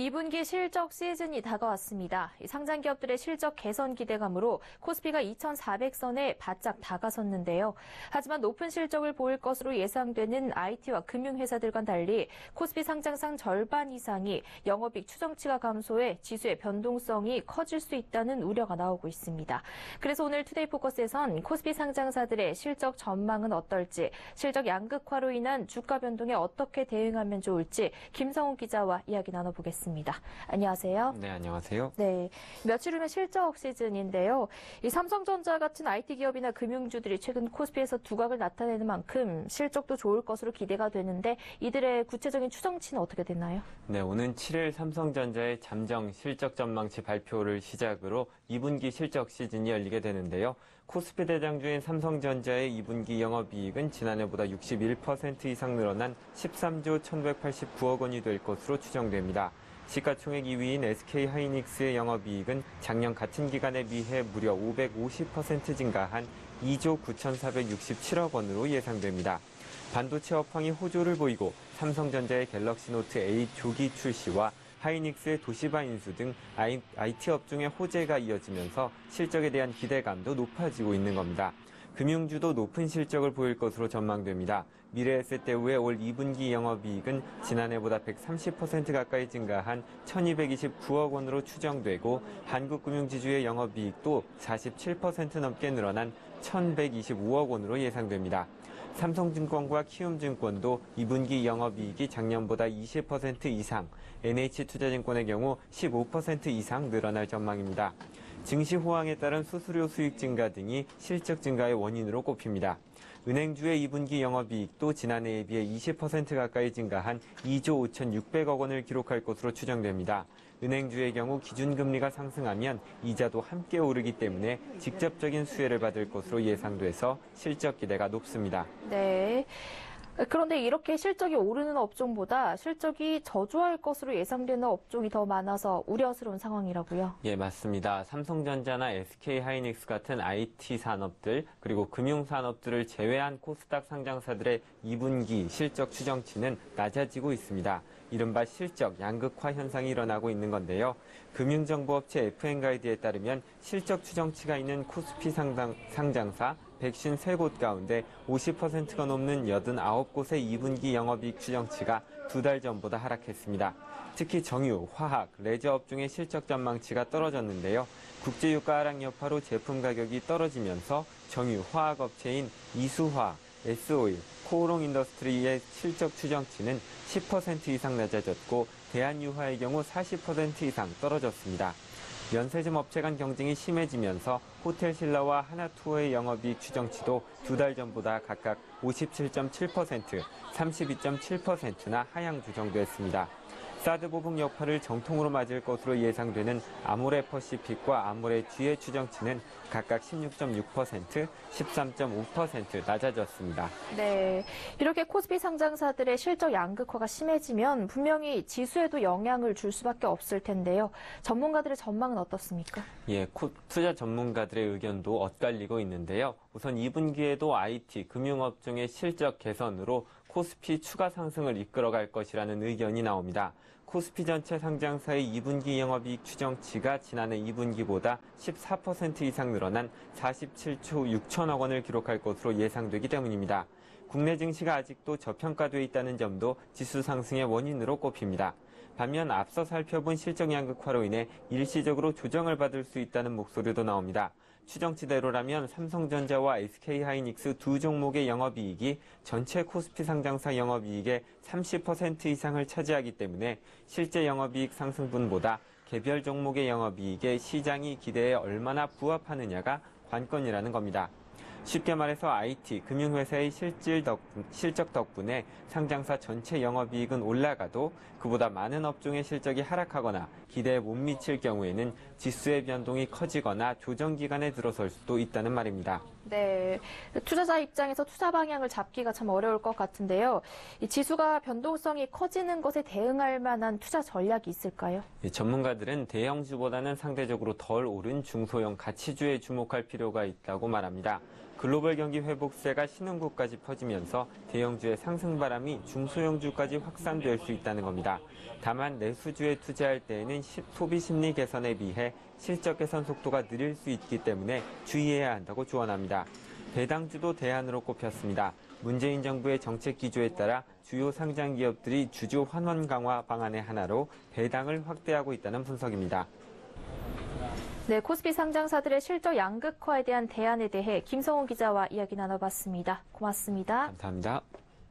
2분기 실적 시즌이 다가왔습니다. 상장 기업들의 실적 개선 기대감으로 코스피가 2,400선에 바짝 다가섰는데요. 하지만 높은 실적을 보일 것으로 예상되는 IT와 금융회사들과는 달리 코스피 상장상 절반 이상이 영업이익 추정치가 감소해 지수의 변동성이 커질 수 있다는 우려가 나오고 있습니다. 그래서 오늘 투데이 포커스에선 코스피 상장사들의 실적 전망은 어떨지, 실적 양극화로 인한 주가 변동에 어떻게 대응하면 좋을지 김성훈 기자와 이야기 나눠보겠습니다. 안녕하세요. 네, 안녕하세요. 네, 며칠 후면 실적 시즌인데요. 이 삼성전자 같은 IT 기업이나 금융주들이 최근 코스피에서 두각을 나타내는 만큼 실적도 좋을 것으로 기대가 되는데 이들의 구체적인 추정치는 어떻게 되나요? 네, 오는 7일 삼성전자의 잠정 실적 전망치 발표를 시작으로 2분기 실적 시즌이 열리게 되는데요. 코스피 대장주인 삼성전자의 2분기 영업이익은 지난해보다 61% 이상 늘어난 13조 1189억 원이 될 것으로 추정됩니다. 시가총액 2위인 SK하이닉스의 영업이익은 작년 같은 기간에 비해 무려 550% 증가한 2조 9,467억 원으로 예상됩니다. 반도체 업황이 호조를 보이고 삼성전자의 갤럭시 노트 8 조기 출시와 하이닉스의 도시바 인수 등 IT 업종의 호재가 이어지면서 실적에 대한 기대감도 높아지고 있는 겁니다. 금융주도 높은 실적을 보일 것으로 전망됩니다. 미래에셋대우의 올 2분기 영업이익은 지난해보다 130% 가까이 증가한 1229억 원으로 추정되고 한국금융지주의 영업이익도 47% 넘게 늘어난 1125억 원으로 예상됩니다. 삼성증권과 키움증권도 2분기 영업이익이 작년보다 20% 이상, NH투자증권의 경우 15% 이상 늘어날 전망입니다. 증시 호황에 따른 수수료 수익 증가 등이 실적 증가의 원인으로 꼽힙니다. 은행주의 2분기 영업이익도 지난해에 비해 20% 가까이 증가한 2조 5,600억 원을 기록할 것으로 추정됩니다. 은행주의 경우 기준금리가 상승하면 이자도 함께 오르기 때문에 직접적인 수혜를 받을 것으로 예상돼서 실적 기대가 높습니다. 네. 그런데 이렇게 실적이 오르는 업종보다 실적이 저조할 것으로 예상되는 업종이 더 많아서 우려스러운 상황이라고요. 예, 맞습니다. 삼성전자나 SK하이닉스 같은 IT 산업들 그리고 금융 산업들을 제외한 코스닥 상장사들의 2분기 실적 추정치는 낮아지고 있습니다. 이른바 실적 양극화 현상이 일어나고 있는 건데요. 금융정보업체 FN가이드에 따르면 실적 추정치가 있는 코스피 상장, 상장사 153곳 가운데 50%가 넘는 89곳의 2분기 영업이익 추정치가 두 달 전보다 하락했습니다. 특히 정유, 화학, 레저 업종의 실적 전망치가 떨어졌는데요. 국제유가 하락 여파로 제품 가격이 떨어지면서 정유, 화학 업체인 이수화, S오일, 코오롱 인더스트리의 실적 추정치는 10% 이상 낮아졌고 대한유화의 경우 40% 이상 떨어졌습니다. 면세점 업체 간 경쟁이 심해지면서 호텔 신라와 하나투어의 영업이익 추정치도 두 달 전보다 각각 57.7%, 32.7%나 하향 조정됐습니다. 사드 보복 여파를 정통으로 맞을 것으로 예상되는 아모레 퍼시픽과 아모레 G의 추정치는 각각 16.6%, 13.5% 낮아졌습니다. 네. 이렇게 코스피 상장사들의 실적 양극화가 심해지면 분명히 지수에도 영향을 줄 수밖에 없을 텐데요. 전문가들의 전망은 어떻습니까? 예, 투자 전문가들의 의견도 엇갈리고 있는데요. 우선 2분기에도 IT, 금융업종의 실적 개선으로 코스피 추가 상승을 이끌어갈 것이라는 의견이 나옵니다. 코스피 전체 상장사의 2분기 영업이익 추정치가 지난해 2분기보다 14% 이상 늘어난 47초 6천억 원을 기록할 것으로 예상되기 때문입니다. 국내 증시가 아직도 저평가돼 있다는 점도 지수 상승의 원인으로 꼽힙니다. 반면 앞서 살펴본 실적 양극화로 인해 일시적으로 조정을 받을 수 있다는 목소리도 나옵니다. 추정치대로라면 삼성전자와 SK하이닉스 두 종목의 영업이익이 전체 코스피 상장사 영업이익의 30% 이상을 차지하기 때문에 실제 영업이익 상승분보다 개별 종목의 영업이익에 시장이 기대에 얼마나 부합하느냐가 관건이라는 겁니다. 쉽게 말해서 IT, 금융회사의 실질 덕분, 실적 덕분에 상장사 전체 영업이익은 올라가도 그보다 많은 업종의 실적이 하락하거나 기대에 못 미칠 경우에는 지수의 변동이 커지거나 조정 기간에 들어설 수도 있다는 말입니다. 네. 투자자 입장에서 투자 방향을 잡기가 참 어려울 것 같은데요. 이 지수가 변동성이 커지는 것에 대응할 만한 투자 전략이 있을까요? 예, 전문가들은 대형주보다는 상대적으로 덜 오른 중소형 가치주에 주목할 필요가 있다고 말합니다. 글로벌 경기 회복세가 신흥국까지 퍼지면서 대형주의 상승 바람이 중소형주까지 확산될 수 있다는 겁니다. 다만 내수주에 투자할 때에는 시- 소비 심리 개선에 비해 실적 개선 속도가 느릴 수 있기 때문에 주의해야 한다고 조언합니다. 배당주도 대안으로 꼽혔습니다. 문재인 정부의 정책 기조에 따라 주요 상장 기업들이 주주 환원 강화 방안의 하나로 배당을 확대하고 있다는 분석입니다. 네, 코스피 상장사들의 실적 양극화에 대한 대안에 대해 김성훈 기자와 이야기 나눠봤습니다. 고맙습니다. 감사합니다.